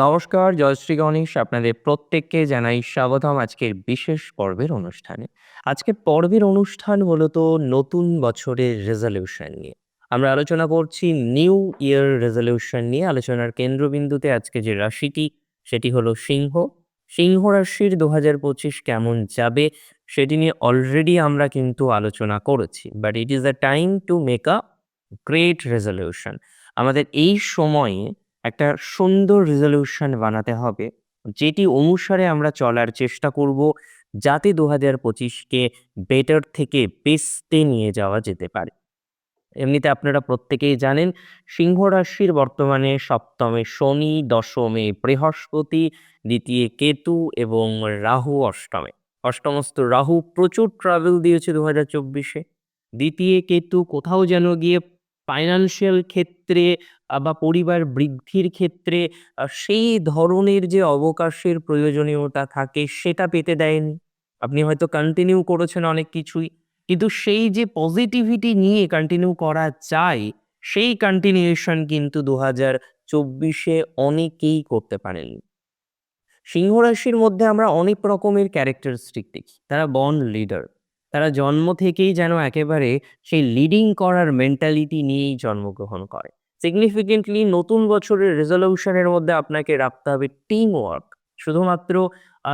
নমস্কার, জয়শ্রী গণেশ। আপনাদের প্রত্যেককে জানাই স্বাগতম আজকের বিশেষ পর্বের অনুষ্ঠানে। আজকের পর্বের অনুষ্ঠান মূলত নতুন বছরের রেজোলিউশন নিয়ে। আমরা আলোচনা করছি নিউ ইয়ার রেজোলিউশন নিয়ে। আলোচনার কেন্দ্রবিন্দুতে আজকে যে রাশিটি সেটি হলো সিংহ। সিংহ রাশির ২০২৫ কেমন যাবে সেটি নিয়ে অলরেডি আমরা কিন্তু আলোচনা করেছি। But it is the time to make a great resolution. আমাদের এই সময়ে একটা সুন্দর রেজোলিউশন বানাতে হবে যেটি অনুসারে আমরা চলার চেষ্টা করব যাতে দু হাজার পঁচিশকে বেটার থেকে বেস্টে নিয়ে যাওয়া যেতে পারে। এমনিতে আপনারা প্রত্যেকেই জানেন সিংহ রাশির বর্তমানে সপ্তমে শনি, দশমে বৃহস্পতি, দ্বিতীয় কেতু এবং রাহু অষ্টমে। অষ্টমস্ত রাহু প্রচুর ট্রাভেল দিয়েছে দু হাজার চব্বিশে দ্বিতীয় কেতু কোথাও যেন গিয়ে ফাইন্যান্সিয়াল ক্ষেত্রে বা পরিবার বৃদ্ধির ক্ষেত্রে সেই ধরনের যে অবকাশের প্রয়োজনীয়তা থাকে সেটা পেতে দেয়নি। আপনি হয়তো কন্টিনিউ করেছেন অনেক কিছুই। কিন্তু সেই যে পজিটিভিটি নিয়ে কন্টিনিউ করা যায়, সেই কন্টিনিউয়েশন কিন্তু দু হাজার চব্বিশে অনেকেই করতে পারেননি। সিংহ রাশির মধ্যে আমরা অনেক রকমের ক্যারেক্টারিস্টিক দেখি। তারা বর্ন লিডার। তারা জন্ম থেকেই যেন একেবারে সেই লিডিং করার মেন্টালিটি নিয়েই জন্মগ্রহণ করে। সিগনিফিকেন্টলি নতুন বছরের রেজোলিউশন এর মধ্যে আপনাকে রাখতে হবে টিম ওয়ার্ক। শুধুমাত্র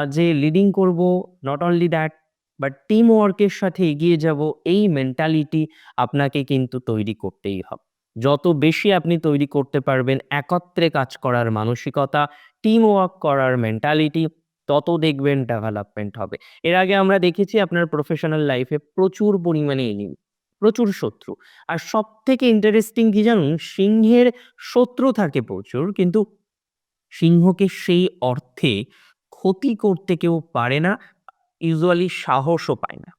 যে লিডিং করব not only that but team ওয়ার্কের সাথে এগিয়ে যাব এই মেন্টালিটি আপনাকে কিন্তু তৈরি করতেই হবে। যত বেশি আপনি তৈরি করতে পারবেন একত্রে কাজ করার মানসিকতা, টিম ওয়ার্ক করার মেন্টালিটি তত দেখবেন ডেভেলপমেন্ট হবে। এর আগে আমরা দেখেছি আপনার প্রফেশনাল লাইফে প্রচুর পরিমাণে এনিমি, প্রচুর শত্রু। আর সব থেকে ইন্টারেস্টিং কি জানুন? সিংহের শত্রু থাকে প্রচুর কিন্তু সিংহকে সেই অর্থে ক্ষতি করতে কেউ পারে না। ইউজুয়ালি সাহসও পায় না।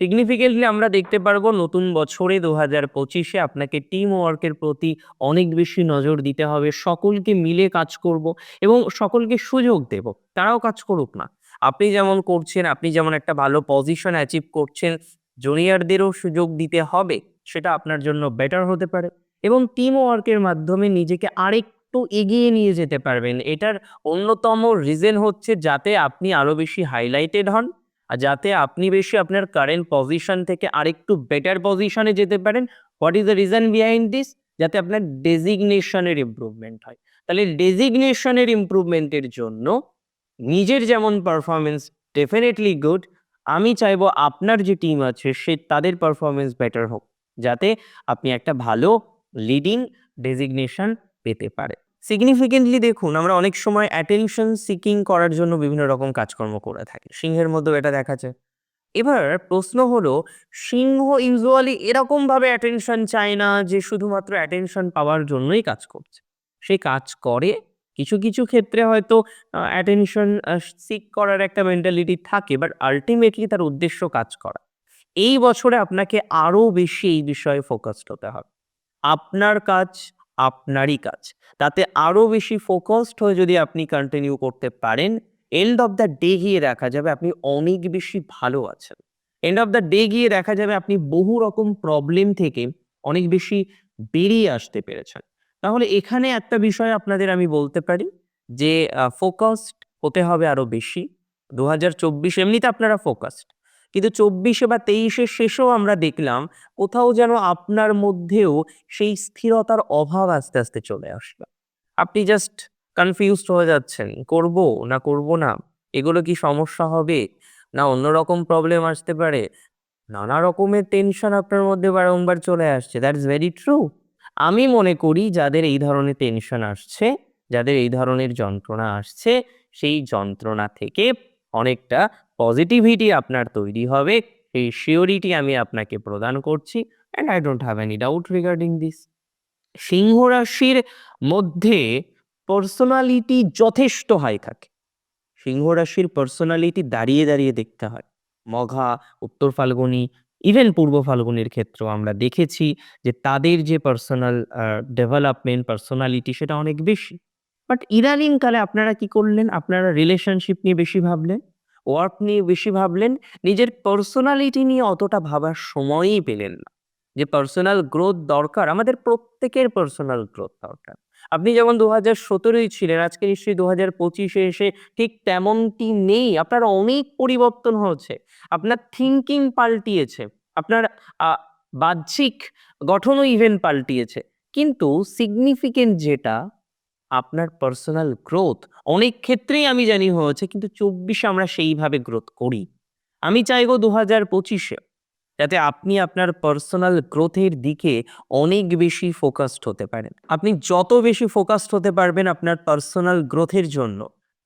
সিগনিফিকেন্টলি আমরা দেখতে পারব নতুন বছরে দু হাজার পঁচিশে আপনাকে টিম ওয়ার্কের প্রতি অনেক বেশি নজর দিতে হবে। সকলকে মিলে কাজ করব এবং সকলকে সুযোগ দেব। তারাও কাজ করুক না। আপনি যেমন করছেন, আপনি যেমন একটা ভালো পজিশন অ্যাচিভ করছেন, জুনিয়রদেরও সুযোগ দিতে হবে। সেটা আপনার জন্য বেটার হতে পারে এবং টিম ওয়ার্কের মাধ্যমে নিজেকে আরেকটু এগিয়ে নিয়ে যেতে পারবেন। এটার অন্যতম রিজন হচ্ছে যাতে আপনি আরও বেশি হাইলাইটেড হন। আর যাতে আপনি বেশি আপনার কারেন্ট পজিশন থেকে আরেকটু বেটার পজিশনে যেতে পারেন। What is the reason behind this? যাতে আপনার ডেজিগনেশন এর ইমপ্রুভমেন্ট হয়। তাহলে ডেজিগনেশন এর ইমপ্রুভমেন্ট এর জন্য নিজের যেমন পারফরমেন্স ডেফিনেটলি গুড। আমি চাইব আপনার যে টিম আছে, সে তাদের পারফরমেন্স বেটার হোক। যাতে আপনি একটা ভালো লিডিং ডেজিগনেশন পেতে পারেন। সিগনিফিকেন্টলি দেখুন আমরা অনেক সময় অ্যাটেনশন সিকিং করার জন্য বিভিন্ন রকম কাজকর্ম করে থাকি। সিংহের মধ্যেও এটা দেখা যায়। এবার প্রশ্ন হলো সিংহ ইউজুয়ালি এরকমভাবে অ্যাটেনশন চায় না যে শুধুমাত্র অ্যাটেনশন পাওয়ার জন্যই কাজ করছে। সে কাজ করে কিছু, কিছু ক্ষেত্রে হয়তো অ্যাটেনশন সিক করার একটা মেন্টালিটি থাকে বাট আলটিমেটলি তার উদ্দেশ্য কাজ করা। এই বছরে আপনাকে আরও বেশি এই বিষয়ে ফোকাসড হতে হবে। আপনার কাজ আপনারই কাজ। তাতে আরও বেশি ফোকাসড হয়ে যদি আপনি কন্টিনিউ করতে পারেন, এন্ড অফ দ্য ডে গিয়ে দেখা যাবে আপনি অনেক বেশি ভালো আছেন। এন্ড অফ দ্য ডে গিয়ে দেখা যাবে আপনি বহু রকম প্রবলেম থেকে অনেক বেশি বেরিয়ে আসতে পেরেছেন। তাহলে এখানে একটা বিষয় আপনাদের আমি বলতে পারি যে ফোকাসড হতে হবে আরও বেশি। ২০২৪ এমনিতে আপনারা ফোকাসড। কিন্তু চব্বিশে বা ২৩ এর শেষেও আমরা দেখলাম কোথাও যেন আপনার মধ্যেও সেই স্থিরতার অভাব আস্তে, আস্তে চলে আসলো। আপনি জাস্ট কনফিউজড হয়ে যাচ্ছেন। করব না করব না? এগুলো কি সমস্যা হবে? না অন্যরকম প্রবলেম আসতে পারে? নানা রকমের টেনশন আপনার মধ্যে বারংবার চলে আসছে। That is very true. আমি মনে করি যাদের এই ধরনের টেনশন আসছে, যাদের এই ধরনের যন্ত্রণা আসছে, সেই যন্ত্রণা থেকে অনেকটা পজিটিভিটি আপনার তৈরি হবে। সেই শিওরিটি আমি আপনাকে প্রদান করছি and I don't have any doubt regarding this. সিংহ রাশির মধ্যে পার্সোনালিটি যথেষ্ট হাই থাকে। সিংহ রাশির পার্সোনালিটি দাঁড়িয়ে, দাঁড়িয়ে দেখতে হয়। মঘা, উত্তর ফাল্গুনি ইভেন পূর্ব ফাল্গুনীর ক্ষেত্রেও আমরা দেখেছি যে তাদের যে পার্সোনাল ডেভেলপমেন্ট, পার্সোনালিটি সেটা অনেক বেশি। বাট ইদানিংকালে আপনারা কি করলেন? আপনারা রিলেশনশিপ নিয়ে বেশি ভাবলেন, ওয়ার্ক নিয়ে বেশি ভাবলেন, নিজের পার্সোনালিটি নিয়ে অতটা ভাবার সময়ই পেলেন না। যে পার্সোনাল গ্রোথ দরকার, আমাদের প্রত্যেকের পার্সোনাল গ্রোথ দরকার। আপনি যেমন দু হাজার সতেরোই ছিলেন, আজকে নিশ্চয়ই দু হাজার পঁচিশে এসে ঠিক তেমনটি নেই। আপনার অনেক পরিবর্তন হয়েছে। আপনার থিঙ্কিং পাল্টিয়েছে। আপনার বাহ্যিক গঠনও ইভেন পাল্টিয়েছে। কিন্তু সিগনিফিকেন্ট যেটা আপনার পার্সোনাল গ্রোথ অনেক ক্ষেত্রেই আমি জানি হয়েছে কিন্তু চব্বিশে আমরা সেইভাবে গ্রোথ করি। আমি চাইব দু হাজার পঁচিশে যাতে আপনি আপনার পার্সোনাল গ্রোথের দিকে অনেক বেশি ফোকাসড হতে পারেন। আপনি যত বেশি ফোকাসড হতে পারবেন আপনার পার্সোনাল গ্রোথের জন্য,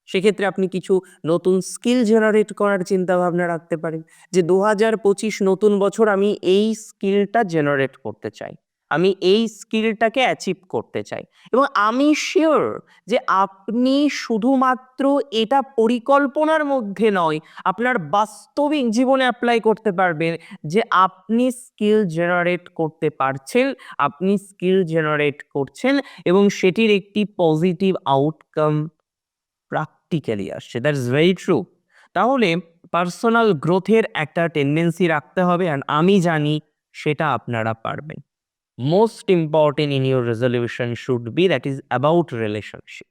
সেক্ষেত্রে আপনি কিছু নতুন স্কিল জেনারেট করার চিন্তাভাবনা রাখতে পারেন। যে ২০২৫ নতুন বছর আমি এই স্কিলটা জেনারেট করতে চাই। আমি এই স্কিলটাকে অ্যাচিভ করতে চাই এবং আমি শিওর যে আপনি শুধুমাত্র এটা পরিকল্পনার মধ্যে নয়, আপনার বাস্তবিক জীবনে অ্যাপ্লাই করতে পারবেন যে আপনি স্কিল জেনারেট করতে পারছেন, আপনি স্কিল জেনারেট করছেন এবং সেটির একটি পজিটিভ আউটকাম প্র্যাকটিক্যালি আসছে। That is very true. তাহলে পার্সোনাল গ্রোথের একটা টেনডেন্সি রাখতে হবে অ্যান্ড আমি জানি সেটা আপনারা পারবেন। Most important in your resolution should be that is about relationship.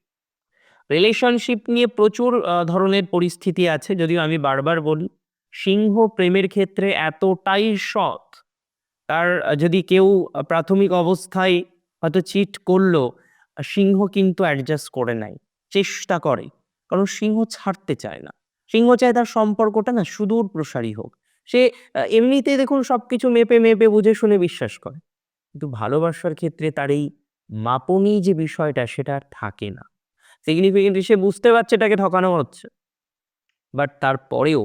Relationship নিয়ে প্রচুর ধরনের পরিস্থিতি আছে যদিও আমি বারবার বলি, সিংহ প্রেমের ক্ষেত্রে এতটাই সৎ, তার যদি কেউ প্রাথমিক অবস্থায় হয়তো চিট করল, সিংহ কিন্তু অ্যাডজাস্ট করে নেয়। চেষ্টা করে। কারণ সিংহ ছাড়তে চায় না। সিংহ চায় তার সম্পর্কটা না সুদূর প্রসারী হোক। সে এমনিতেই দেখুন সবকিছু মেপে, মেপে বুঝে শুনে বিশ্বাস করে। কিন্তু ভালোবাসার ক্ষেত্রে তার এই মাপনি যে বিষয়টা, সেটা আর থাকে না। সিগনিফিকেন্টলি সে বুঝতে পারছে এটাকে ঠকানো হচ্ছে। বাট তারপরেও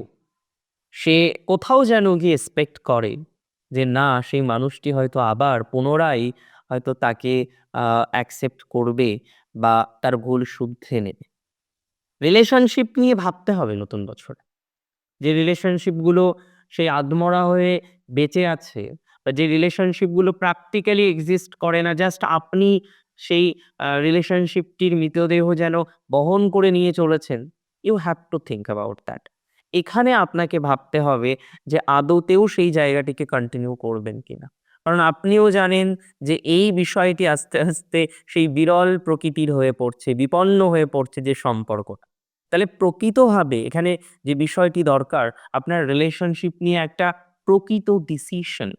সে কোথাও যেন গিয়ে এক্সপেক্ট করে যে, না, সেই মানুষটি হয়তো আবার পুনরায় হয়তো তাকে অ্যাকসেপ্ট করবে বা তার ভুল শুদ্ধে নেবে। রিলেশনশিপ নিয়ে ভাবতে হবে নতুন বছরে। যে রিলেশনশিপগুলো সেই আধমরা হয়ে বেঁচে আছে বা যে রিলেশনশিপগুলো প্র্যাকটিক্যালি এক্সিস্ট করে না জাস্ট আপনি সেই রিলেশনশিপটির মৃতদেহ যেন বহন করে নিয়ে চলেছেন। You have to think about that. এখানে আপনাকে ভাবতে হবে যে আদতেও সেই জায়গাটিকে কন্টিনিউ করবেন কিনা। কারণ আপনিও জানেন যে এই বিষয়টি আস্তে, আস্তে সেই বিরল প্রকৃতির হয়ে পড়ছে, বিপন্ন হয়ে পড়ছে যে সম্পর্কটা। তাহলে প্রকৃতভাবে এখানে যে বিষয়টি দরকার আপনার রিলেশনশিপ নিয়ে একটা প্রকৃত ডিসিশন।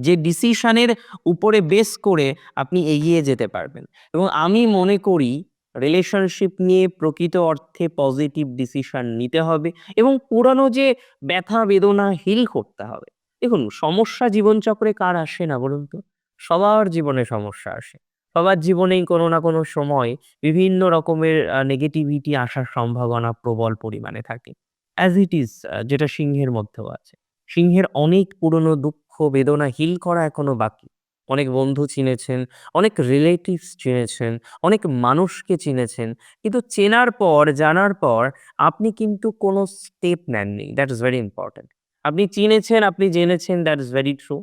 যে ডিসিশনের উপরে বেস করে আপনি এগিয়ে যেতে পারবেন এবং আমি মনে করি রিলেশনশিপ নিয়ে প্রকৃত অর্থে পজিটিভ ডিসিশন নিতে হবে এবং পুরানো যে ব্যথা বেদনা হিল করতে হবে। দেখুন, সমস্যা জীবনচক্রে কার আসে না বলুন তো? সবার জীবনে সমস্যা আসে। সবার জীবনেই কোনো না কোনো সময় বিভিন্ন রকমের নেগেটিভিটি আসার সম্ভাবনা প্রবল পরিমাণে থাকে। অ্যাজ ইট ইজ যেটা সিংহের মধ্যেও আছে। সিংহের অনেক পুরনো দুঃখ বেদনা হিল করা এখনও বাকি। অনেক বন্ধু চিনেছেন, অনেক রিলেটিভস চিনেছেন, অনেক মানুষকে চিনেছেন। কিন্তু চেনার পর, জানার পর আপনি কিন্তু কোনো স্টেপ নেননি। That is very important. আপনি চিনেছেন, আপনি জেনেছেন দ্যাট ইজ ভেরি ট্রু।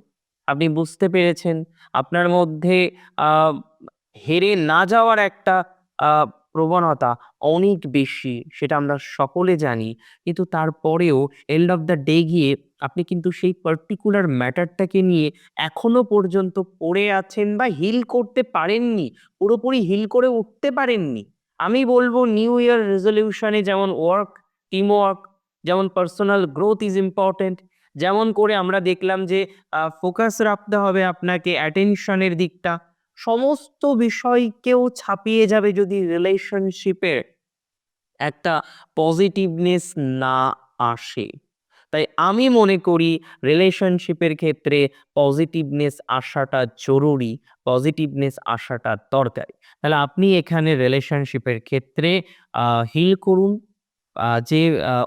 আপনি বুঝতে পেরেছেন আপনার মধ্যে হেরে না যাওয়ার একটা প্রবণতা অনেক বেশি সেটা আমরা সকলে জানি। কিন্তু তারপরেও এন্ড অফ দ্য ডে গিয়ে আপনি কিন্তু সেই পার্টিকুলার ম্যাটারটাকে নিয়ে এখনও পর্যন্ত পড়ে আছেন বা হিল করতে পারেননি। পুরোপুরি হিল করে উঠতে পারেননি। আমি বলব নিউ ইয়ার রেজোলিউশন যেমন ওয়ার্ক, টিম ওয়ার্ক, যেমন পার্সোনাল গ্রোথ ইস ইম্পোর্টেন্ট। যেমন করে আমরা দেখলাম যে ফোকাস রাখতে হবে আপনাকে অ্যাটেনশন এর দিকটা। সমস্ত বিষয়কেও ছাপিয়ে যাবে যদি রিলেশনশিপে একটা পজিটিভনেস না আসে। তাই আমি মনে করি রিলেশনশিপের ক্ষেত্রে পজিটিভনেস আসাটা জরুরি, পজিটিভনেস আসাটা দরকারি। তাহলে আপনি এখানে রিলেশনশিপের ক্ষেত্রে হিল করুন। যে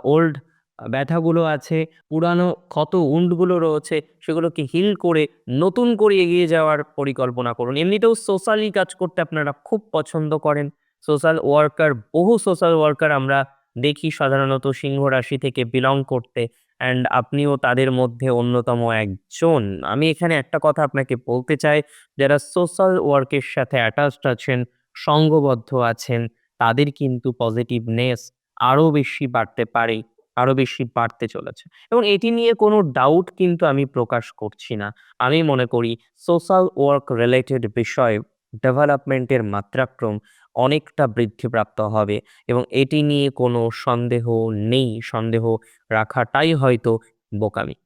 ওল্ড ব্যথাগুলো আছে, পুরানো ক্ষত উন্ডগুলো রয়েছে সেগুলোকে হিল করে নতুন করে এগিয়ে যাওয়ার পরিকল্পনা করুন। এমনিতেও সোশ্যালি কাজ করতে আপনারা খুব পছন্দ করেন। সোশ্যাল ওয়ার্কার বহু সোশ্যাল ওয়ার্কার আমরা দেখি সাধারণত সিংহ রাশি থেকে বিলং করতে অ্যান্ড আপনিও তাদের মধ্যে অন্যতম একজন। আমি এখানে একটা কথা আপনাকে বলতে চাই, যারা সোশ্যাল ওয়ার্কের সাথে অ্যাটাচড আছেন, সঙ্ঘবদ্ধ আছেন, তাদের কিন্তু পজিটিভনেস আরও বেশি বাড়তে পারে, আরও বেশি বাড়তে চলেছে। এবং এটি নিয়ে কোনো ডাউট কিন্তু আমি প্রকাশ করছি না। আমি মনে করি সোশ্যাল ওয়ার্ক রিলেটেড বিষয়ে ডেভেলপমেন্টের মাত্রাক্রম অনেকটা বৃদ্ধিপ্রাপ্ত হবে এবং এটি নিয়ে কোনো সন্দেহ নেই। সন্দেহ রাখাটাই হয়তো বোকামি।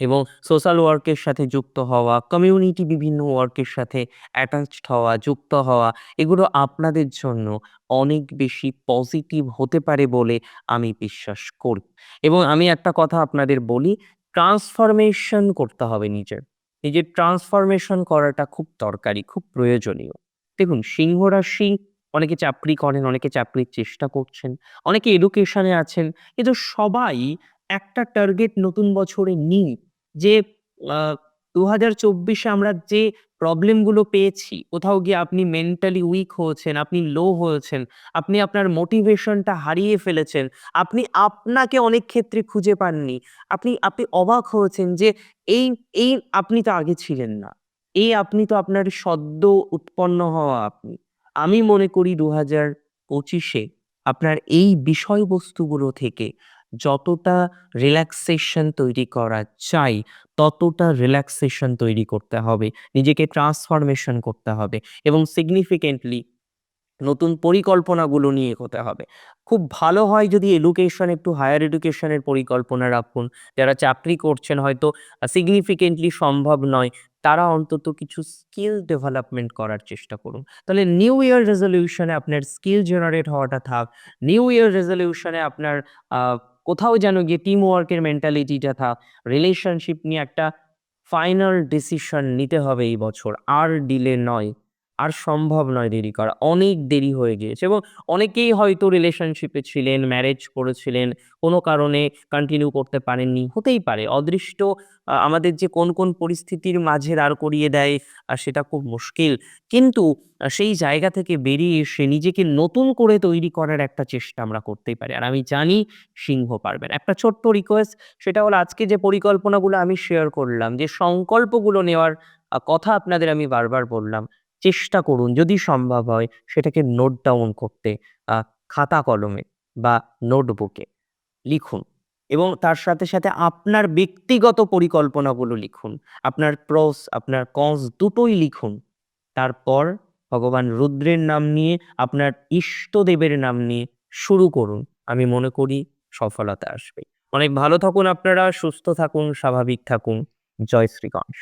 এবং সোশ্যাল ওয়ার্কের সাথে যুক্ত হওয়া, কমিউনিটি বিভিন্ন ওয়ার্কের সাথে অ্যাটাচড হওয়া, যুক্ত হওয়া, এগুলো আপনাদের জন্য অনেক বেশি পজিটিভ হতে পারে বলে আমি বিশ্বাস করি। এবং আমি একটা কথা আপনাদের বলি, ট্রান্সফরমেশন করতে হবে নিজের। নিজের ট্রান্সফরমেশন করাটা খুব দরকারি, খুব প্রয়োজনীয়। দেখুন, সিংহ রাশি, অনেকে চাকরি করেন, অনেকে চাকরির চেষ্টা করছেন, অনেকে এডুকেশনে আছেন, কিন্তু সবাই একটা টার্গেট নতুন বছরে নিই যে দু হাজার চব্বিশে আমরা যে প্রবলেমগুলো পেয়েছি, কোথাও গিয়ে আপনি মেন্টালি উইক হয়েছেন, আপনি লো হয়েছেন, আপনি আপনার মোটিভেশনটা হারিয়ে ফেলেছেন, আপনি আপনাকে অনেক ক্ষেত্রে খুঁজে পাননি, আপনি আপনি অবাক হয়েছেন যে, এই এই আপনি তো আগে ছিলেন না, এই আপনি তো আপনার সদ্য উৎপন্ন হওয়া আপনি। আমি মনে করি দু হাজার পঁচিশে আপনার এই বিষয়বস্তুগুলো থেকে যতটা রিল্যাক্সেশন তৈরি করা চাই, ততটা রিল্যাক্সেশন তৈরি করতে হবে। নিজেকে ট্রান্সফরমেশন করতে হবে এবং সিগনিফিকেন্টলি নতুন পরিকল্পনাগুলো নিয়ে এগোতে হবে। খুব ভালো হয় যদি এডুকেশন একটু হায়ার এডুকেশনের পরিকল্পনা রাখুন। যারা চাকরি করছেন হয়তো সিগনিফিকেন্টলি সম্ভব নয়, তারা অন্তত কিছু স্কিল ডেভেলপমেন্ট করার চেষ্টা করুন। তাহলে নিউ ইয়ার রেজলিউশনে আপনার স্কিল জেনারেট হওয়াটা থাক। নিউ ইয়ার রেজলিউশনে আপনার কোথাও যেন গিয়ে টিম ওয়ার্কের মেন্টালিটিটা থাক রিলেশনশিপ নিয়ে একটা ফাইনাল ডিসিশন নিতে হবে এই বছর। আর ডিলে নয়। আর সম্ভব নয় দেরি করা। অনেক দেরি হয়ে গিয়েছে এবং অনেকেই হয়তো রিলেশনশিপে ছিলেন ম্যারেজ করেছিলেন, কোনো কারণে কন্টিনিউ করতে পারেননি, হতেই পারে। অদৃষ্ট আমাদের যে কোন কোন পরিস্থিতির মাঝে দাঁড় করিয়ে দেয় সেটা খুব মুশকিল। কিন্তু সেই জায়গা থেকে বেরিয়ে এসে নিজেকে নতুন করে তৈরি করার একটা চেষ্টা আমরা করতেই পারি। আর আমি জানি সিংহ পারবেন একটা ছোট্ট রিকোয়েস্ট সেটা হলো আজকে যে পরিকল্পনাগুলো আমি শেয়ার করলাম, যে সংকল্পগুলো নেওয়ার কথা আপনাদের আমি বারবার বললাম চেষ্টা করুন, যদি সম্ভব হয়, সেটাকে নোট ডাউন করতে খাতা কলমে বা নোটবুকে লিখুন এবং তার সাথে সাথে আপনার ব্যক্তিগত পরিকল্পনাগুলো লিখুন। আপনার প্রস আপনার কস দুটোই লিখুন। তারপর ভগবান রুদ্রের নাম নিয়ে, আপনার ইষ্টদেবের নাম নিয়ে শুরু করুন। আমি মনে করি সফলতা আসবে। অনেক ভালো থাকুন আপনারা, সুস্থ থাকুন, স্বাভাবিক থাকুন। জয় শ্রীগণেশ